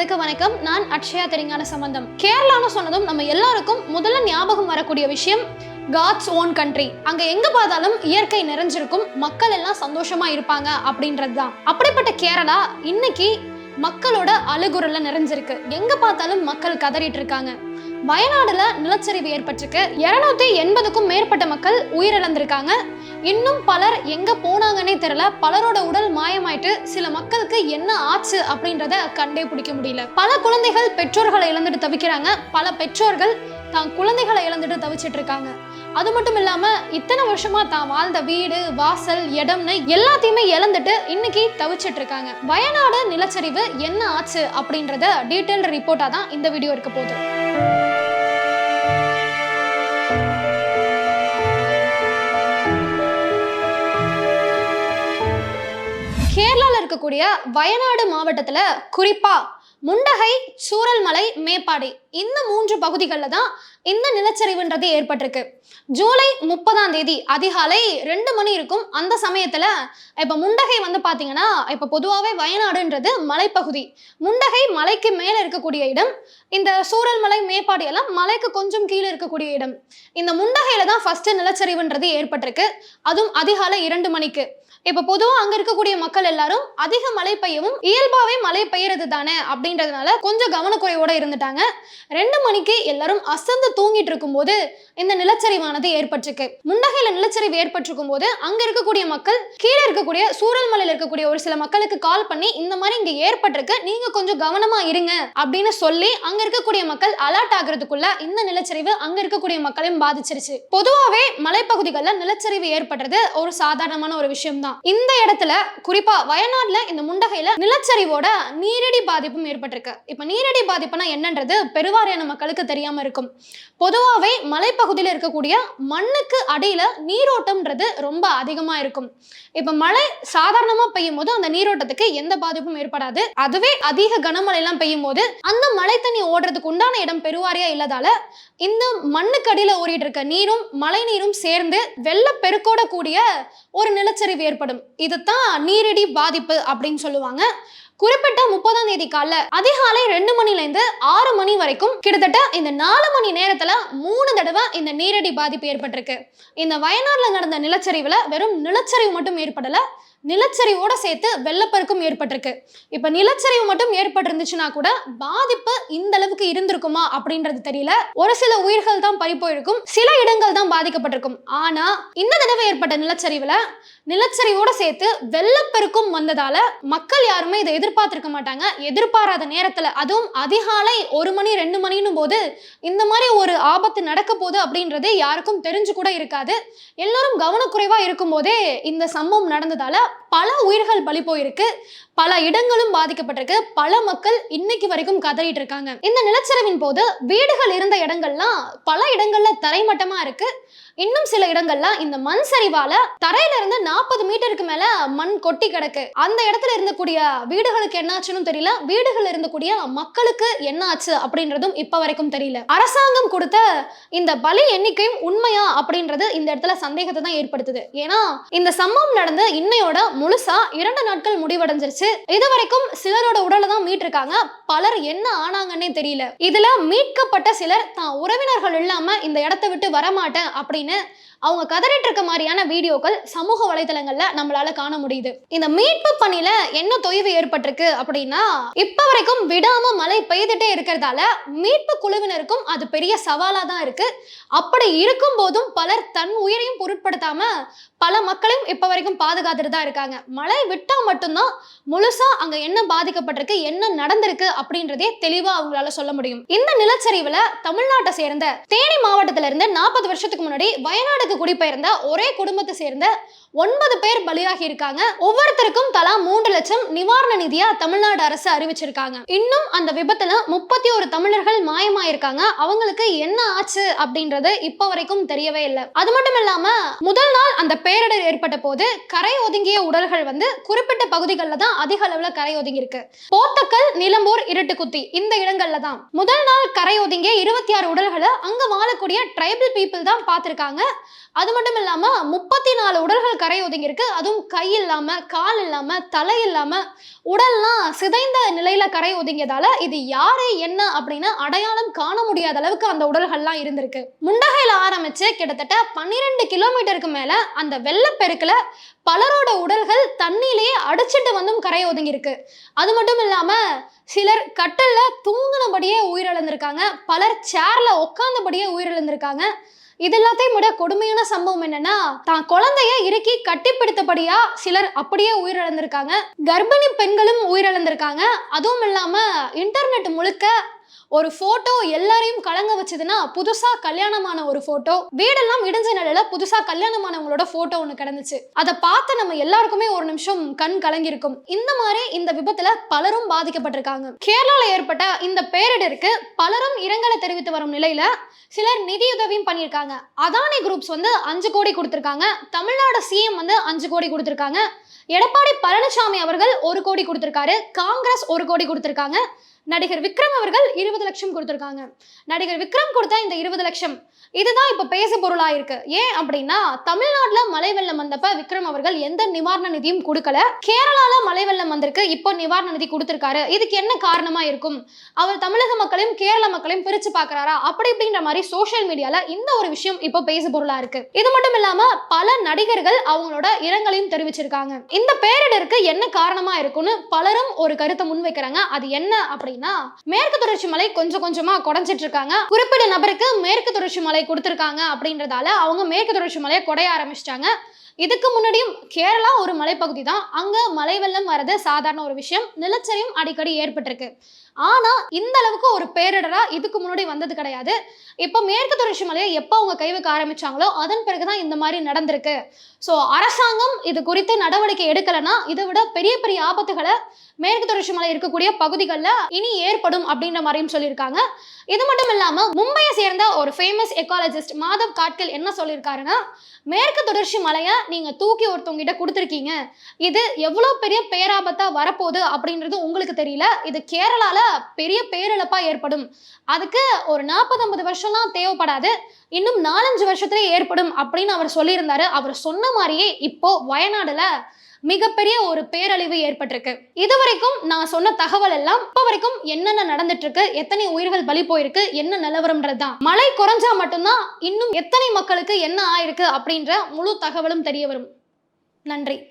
நேயர்களுக்கு வணக்கம். நான் அக்ஷயா தெரிங்கான சம்பந்தம். கேரளான்னு சொன்னதும் நம்ம எல்லாருக்கும் முதல்ல ஞாபகம் வரக்கூடிய விஷயம் காட்ஸ் ஓன் கண்ட்ரி அங்க எங்க பார்த்தாலும் இயற்கை நிறைஞ்சிருக்கும் மக்கள் எல்லாம் சந்தோஷமா இருப்பாங்க அப்படின்றது தான். அப்படிப்பட்ட கேரளா இன்னைக்கு மக்களோட அழுகுறல நிறைஞ்சிருக்கு. எங்க பார்த்தாலும் மக்கள் கதறிட்டு இருக்காங்க. வயநாடுல நிலச்சரிவு ஏற்பட்டிருக்கு. இருநூத்தி எண்பதுக்கும் மேற்பட்ட மக்கள் உயிரிழந்திருக்காங்க. இன்னும் பலர் எங்க போனாங்கன்னே தெரியல. பலரோட உடல் மாயமாயிட்டு சில மக்களுக்கு என்ன ஆச்சு அப்படின்றத கண்டே பிடிக்க முடியல. பல குழந்தைகள் பெற்றோர்களை இழந்துட்டு தவிக்கிறாங்க. பல பெற்றோர்கள் தான் குழந்தைகளை இழந்துட்டு தவிச்சிட்டு இருக்காங்க. அது மட்டும் இல்லாம இத்தனை வருஷமா தான் வாழ்ந்த வீடு வாசல் இடம்னு எல்லாத்தையுமே இழந்துட்டு இன்னைக்கு தவிச்சிட்டு இருக்காங்க. வயநாடு நிலச்சரிவு என்ன ஆச்சு அப்படின்றத டீட்டெயில் ரிப்போர்ட்டா தான் இந்த வீடியோ இருக்க போகுது. இருக்கக்கூடிய வயநாடு மாவட்டத்தில் குறிப்பாக முண்டகை சூரல்மலை மேப்பாடி இந்த மூன்று பகுதிகளில் தான் இந்த நிலச்சரிவுன்றது ஏற்பட்டிருக்கு. ஜூலை முப்பதாம் தேதி அதிகாலை ரெண்டு மணி இருக்கும் அந்த சமயத்தில் இப்போ முண்டகை வந்து பார்த்தீங்கன்னா இப்போ பொதுவாகவே வயநாடுன்றது மலைப்பகுதி. முண்டகை மலைக்கு மேலே இருக்கக்கூடிய இடம் இந்த சூரல்மலை மேப்பாடி எல்லாம் மலைக்கு கொஞ்சம் கீழே இருக்கக்கூடிய இடம். இந்த முண்டகையில் தான் ஃபஸ்ட்டு நிலச்சரிவுன்றது ஏற்பட்டிருக்கு. அதுவும் அதிகாலை இரண்டு மணிக்கு. இப்ப பொதுவா அங்க இருக்கக்கூடிய மக்கள் எல்லாரும் அதிக மழை பெய்யவும் இயல்பாவே மழை பெய்யறது தானே அப்படின்றதுனால கொஞ்சம் கவனக்குறைவோட இருந்துட்டாங்க. ரெண்டு மணிக்கு எல்லாரும் அசந்து தூங்கிட்டு இருக்கும்போது இந்த நிலச்சரிவானது ஏற்பட்டிருக்கு. முண்டகையில நிலச்சரிவு ஏற்பட்டிருக்கும் போது அங்க இருக்கக்கூடிய மக்கள் கீழே இருக்கக்கூடிய சூரல்மலையில இருக்கக்கூடிய ஒரு சில மக்களுக்கு கால் பண்ணி இந்த மாதிரி இங்க ஏற்பட்டிருக்கு நீங்க கொஞ்சம் கவனமா இருங்க அப்படின்னு சொல்லி அங்க இருக்கக்கூடிய மக்கள் அலர்ட் ஆகுறதுக்குள்ள இந்த நிலச்சரிவு அங்க இருக்கக்கூடிய மக்களையும் பாதிச்சிருச்சு. பொதுவாவே மலைப்பகுதிகளில் நிலச்சரிவு ஏற்படுறது ஒரு சாதாரணமான ஒரு விஷயம் தான் இந்த இடத்துல குறிப்பா வயநாடுல இந்த முண்டகையில நிலச்சரிவோட நீரடி பாதிப்பும் ஏற்பட்டிருக்கு. இப்ப நீரடி பாதிப்புனா என்னன்றது பெருவாரியான மக்களுக்கு தெரியாம இருக்கும். பொதுவாகவே மலைப்பகுதியில் இருக்கக்கூடிய மண்ணுக்கு அடியில நீரோட்டம்ன்றது ரொம்ப அதிகமா இருக்கும். இப்ப மழை சாதாரணமா பெய்யும் போது அந்த நீரோட்டத்துக்கு எந்த பாதிப்பும் ஏற்படாது. அதுவே அதிக கனமழை எல்லாம் பெய்யும் போது அந்த மழை தண்ணி ஓடுறதுக்கு உண்டான இடம் பெருவாரியா இல்லாதால இந்த மண்ணுக்கு அடியில ஓடிட்டு இருக்க நீரும் மழை நீரும் சேர்ந்து வெள்ளப்பெருக்கோட கூடிய ஒரு நிலச்சரிவு ஏற்படும் இதுதான் நீரடி பாதிப்பு அப்படின்னு சொல்லுவாங்க. குறிப்பிட்ட முப்பதாம் தேதி காலைல அதிகாலை ரெண்டு மணிலேருந்து ஆறு மணி வரைக்கும் கிட்டத்தட்ட இந்த நாலு மணி நேரத்துல மூணு தடவை இந்த நீரடி பாதிப்பு ஏற்பட்டிருக்கு. இந்த வயநாடுல நடந்த நிலச்சரிவுல வெறும் நிலச்சரிவு மட்டும் ஏற்படல நிலச்சரிவோட சேர்த்து வெள்ளப்பெருக்கும் ஏற்பட்டிருக்கு. இப்ப நிலச்சரிவு மட்டும் ஏற்பட்டிருந்துச்சுன்னா கூட பாதிப்பு இந்த அளவுக்கு இருந்திருக்குமா அப்படின்றது தெரியல. ஒரு சில உயிர்கள் தான் பறி போயிருக்கும் சில இடங்கள் தான் பாதிக்கப்பட்டிருக்கும். ஆனா இந்த தடவை ஏற்பட்ட நிலச்சரிவுல நிலச்சரிவோட சேர்த்து வெள்ளப்பெருக்கும் வந்ததால மக்கள் யாருமே இதை எதிர்பார்த்திருக்க மாட்டாங்க. எதிர்பாராத நேரத்துல அதுவும் அதிகாலை ஒரு மணி ரெண்டு மணின்னும் போது இந்த மாதிரி ஒரு ஆபத்து நடக்க போகுது அப்படின்றது யாருக்கும் தெரிஞ்சு கூட இருக்காது. எல்லாரும் கவனக்குறைவா இருக்கும்போதே இந்த சம்பவம் நடந்ததால பல உயிர்கள் பலி போயிருக்கு. பல இடங்களும் பாதிக்கப்பட்டிருக்கு. பல மக்கள் இன்னைக்கு வரைக்கும் கதறிட்டு இருக்காங்க. இந்த நிலச்சரிவின் போது வீடுகள் இருந்த இடங்கள்லாம் பல இடங்கள்ல தரைமட்டமா இருக்கு. இன்னும் சில இடங்கள்ல இந்த மண் சரிவால தரையில இருந்து நாற்பது மீட்டருக்கு மேல மண் கொட்டி கிடக்கு. அந்த இடத்துல இருந்தக்கூடிய வீடுகளுக்கு என்னாச்சுன்னு தெரியல. வீடுகள் இருந்தக்கூடிய மக்களுக்கு என்ன ஆச்சு அப்படின்றதும் இப்ப வரைக்கும் தெரியல. அரசாங்கம் கொடுத்த இந்த பலி எண்ணிக்கையும் உண்மையா அப்படின்றது இந்த இடத்துல சந்தேகத்தை தான் ஏற்படுத்துது. ஏன்னா இந்த சம்பவம் நடந்து இன்னையோட முழுசா இரண்டு நாட்கள் முடிவடைஞ்சிருச்சு. இது வரைக்கும் சிலரோட உடலை தான் மீட்டிருக்காங்க. பலர் என்ன ஆனாங்கன்னே தெரியல. இதுல மீட்கப்பட்ட சிலர் தான் உறவினர்கள் இல்லாம இந்த இடத்தை விட்டு வரமாட்டேன் அப்படின்னு ね。அவங்க கதறிட்டு இருக்க மாதிரியான வீடியோக்கள் சமூக வலைதளங்கள்ல நம்மளால காண முடியுது. இந்த மீட்பு பணியில என்ன தொய்வு ஏற்பட்டிருக்கு அப்படின்னா இப்ப வரைக்கும் விடாம மழை பெய்துட்டே இருக்கிறதால மீட்பு குழுவினருக்கும் அது பெரிய சவாலா தான் இருக்கு. அப்படி இருக்கும் போதும் பலர் தன் உயிரையும் பொருட்படுத்தாம பல மக்களையும் இப்ப வரைக்கும் பாதுகாத்துட்டு தான் இருக்காங்க. மழை விட்டா மட்டும்தான் முழுசா அங்க என்ன பாதிக்கப்பட்டிருக்கு என்ன நடந்திருக்கு அப்படின்றதே தெளிவா அவங்களால சொல்ல முடியும். இந்த நிலச்சரிவுல தமிழ்நாட்டை சேர்ந்த தேனி மாவட்டத்துல இருந்து நாற்பது வருஷத்துக்கு முன்னாடி வயநாடு வயநாடுக்கு குடிபெயர்ந்த ஒரே குடும்பத்தை சேர்ந்த ஒன்பது பேர் பலியாகி இருக்காங்க. ஒவ்வொருத்தருக்கும் தலா மூன்று லட்சம் நிவாரண நிதியா தமிழ்நாடு அரசு அறிவிச்சிருக்காங்க. இன்னும் அந்த விபத்துல முப்பத்தி ஒரு தமிழர்கள் மாயமாயிருக்காங்க. அவங்களுக்கு என்ன ஆச்சு அப்படின்றது இப்ப வரைக்கும் தெரியவே இல்லை. அது மட்டும் இல்லாம முதல் நாள் அந்த பேரிடர் ஏற்பட்ட போது கரை ஒதுங்கிய உடல்கள் வந்து குறிப்பிட்ட பகுதிகளில் தான் அதிக அளவுல கரை ஒதுங்கி இருக்கு போத்தக்கல் நிலம்பூர் இருட்டுக்குத்தி இந்த இடங்கள்ல தான். முதல் நாள் கரை ஒதுங்கிய இருபத்தி ஆறு உடல்களை அங்க வாழக்கூடிய ட்ரைபல் பீப்புள் தான் பார்த்திருக்காங்க. அது மட்டும் இல்லாமல் முப்பத்தி நாலு உடல்கள் கரை ஒதுங்கியிருக்கு. அதுவும் கை இல்லாமல் கால் இல்லாமல் தலை இல்லாமல் உடல்லாம் சிதைந்த நிலையில் கரை ஒதுங்கியதால இது யாரு என்ன அப்படின்னு அடையாளம் காண முடியாத அளவுக்கு அந்த உடல்கள்லாம் இருந்திருக்கு. முண்டகையில் ஆரம்பிச்சு கிட்டத்தட்ட பன்னிரெண்டு கிலோமீட்டருக்கு மேலே அந்த வெள்ளப்பெருக்கில் பலரோட உடல்கள் தண்ணியிலேயே அடிச்சிட்டு வந்தும் கரை ஒதுங்கியிருக்கு. அது மட்டும் இல்லாமல் சிலர் கட்டலில் தூங்கினபடியே உயிரிழந்திருக்காங்க. பலர் சேரில் உட்காந்தபடியே உயிரிழந்திருக்காங்க. இது எல்லாத்தையும் விட கொடுமையான சம்பவம் என்னன்னா தான் குழந்தைய இறுக்கி கட்டிப்பிடித்தபடியா சிலர் அப்படியே உயிரிழந்திருக்காங்க. கர்ப்பிணி பெண்களும் உயிரிழந்திருக்காங்க. அதுவும் இல்லாம இன்டர்நெட் முழுக்க ஒரு போட்டோ எல்லாரையும் கலங்க வச்சதுன்னா புதுசா கல்யாணமான ஒரு போட்டோ வீடெல்லாம் இடிஞ்ச நிலையில புதுசா கல்யாணமானவங்களோட போட்டோ ஒன்று கிடந்துச்சு. அதை பார்த்து நம்ம எல்லாருக்குமே ஒரு நிமிஷம் கண் கலங்கியிருக்கும். இந்த மாதிரி இந்த விபத்துல பலரும் பாதிக்கப்பட்டிருக்காங்க. கேரளால ஏற்பட்ட இந்த பேரிடருக்கு பலரும் இரங்கலை தெரிவித்து வரும் நிலையில சிலர் நிதியுதவியும் பண்ணியிருக்காங்க. அதானி குரூப்ஸ் வந்து அஞ்சு கோடி கொடுத்திருக்காங்க. தமிழ்நாடு சிஎம் வந்து அஞ்சு கோடி கொடுத்திருக்காங்க. எடப்பாடி பழனிசாமி அவர்கள் ஒரு கோடி கொடுத்திருக்காரு. காங்கிரஸ் ஒரு கோடி கொடுத்திருக்காங்க. நடிகர் விக்ரம் அவர்கள் இருபது லட்சம் கொடுத்துருக்காங்க. நடிகர் விக்ரம் கொடுத்த இந்த இருபது லட்சம். இதுதான் இப்போ பேசு பொருளாக இருக்கு ஏன் அப்படின்னா தமிழ்நாட்டில் மழை வெள்ளம் வந்தப்ப விக்ரம் அவர்கள் எந்த நிவாரண நிதியும் கொடுக்கல. கேரளாவில் மழை வெள்ளம் வந்திருக்கு இப்போ நிவாரண நிதி கொடுத்துருக்காரு. இதுக்கு என்ன காரணமா இருக்கும்? அவர் தமிழக மக்களையும் கேரள மக்களையும் பிரிச்சு பார்க்குறாரா? அப்படி இப்படின்ற மாதிரி சோஷியல் மீடியாவில் இந்த ஒரு விஷயம் இப்போ பேசு பொருளாக இருக்கு இது மட்டும் இல்லாமல் பல நடிகர்கள் அவங்களோட இரங்கலையும் தெரிவிச்சிருக்காங்க. இந்த பேரிடருக்கு என்ன காரணமா இருக்கும்னு பலரும் ஒரு கருத்தை முன்வைக்கிறாங்க. அது என்ன அப்படின்னு மேற்கு தொடர்ச்சி மலை கொஞ்சம் கொஞ்சமா குறைஞ்சிட்டு இருக்காங்க. குறிப்பிட்ட நபருக்கு மேற்கு தொடர்ச்சி மலை கொடுத்திருக்காங்க அப்படின்றதால அவங்க மேற்கு தொடர்ச்சி மலையை குறைய ஆரம்பிச்சிட்டாங்க. இதுக்கு முன்னாடியும் கேரளா ஒரு மலைப்பகுதி தான் அங்க மலை வெள்ளம் வர்றது சாதாரண ஒரு விஷயம். நிலச்சரியும் அடிக்கடி ஏற்பட்டிருக்கு. ஆனா இந்த அளவுக்கு ஒரு பேரிடரா இதுக்கு முன்னாடி வந்தது கிடையாது. இப்போ மேற்கு தொடர்ச்சி மலையை எப்போ அவங்க கை வைக்க ஆரம்பிச்சாங்களோ அதன் பிறகுதான் இந்த மாதிரி நடந்திருக்கு. ஸோ அரசாங்கம் இது குறித்து நடவடிக்கை எடுக்கலைன்னா இதை விட பெரிய பெரிய ஆபத்துகளை மேற்கு தொடர்ச்சி மலை இருக்கக்கூடிய பகுதிகளில் இனி ஏற்படும் அப்படின்ற மாதிரியும் சொல்லியிருக்காங்க. இது மட்டும் இல்லாம மும்பையை சேர்ந்த ஒரு ஃபேமஸ் எக்காலஜிஸ்ட் மாதவ் காட்கில் என்ன சொல்லியிருக்காருன்னா மேற்கு தொடர்ச்சி மலையை நீங்க தூக்கி ஒருத்தவங்கிட்ட கொடுத்துருக்கீங்க. இது எவ்வளோ பெரிய பேராபத்தா வரப்போகுது அப்படின்றது உங்களுக்கு தெரியல. இது கேரளால பெரிய பேரிழப்பா ஏற்படும். அதுக்கு ஒரு நாற்பது ஐம்பது வருஷம்லாம் தேவைப்படாது. இன்னும் நாலஞ்சு வருஷத்துல ஏற்படும் அப்படின்னு அவர் சொல்லியிருந்தாரு. அவர் சொன்ன மாதிரியே இப்போ வயநாடுல மிகப்பெரிய ஒரு பேரழிவு ஏற்பட்டிருக்கு. இது வரைக்கும் நான் சொன்ன தகவல் எல்லாம் இப்போ வரைக்கும் என்னென்ன நடந்துட்டு இருக்கு எத்தனை உயிர்கள் பலி போயிருக்கு என்ன நிலவரம்ன்றது தான் மழை குறைஞ்சா மட்டும்தான் இன்னும் எத்தனை மக்களுக்கு என்ன ஆயிருக்கு அப்படின்ற முழு தகவலும் தெரிய வரும். நன்றி.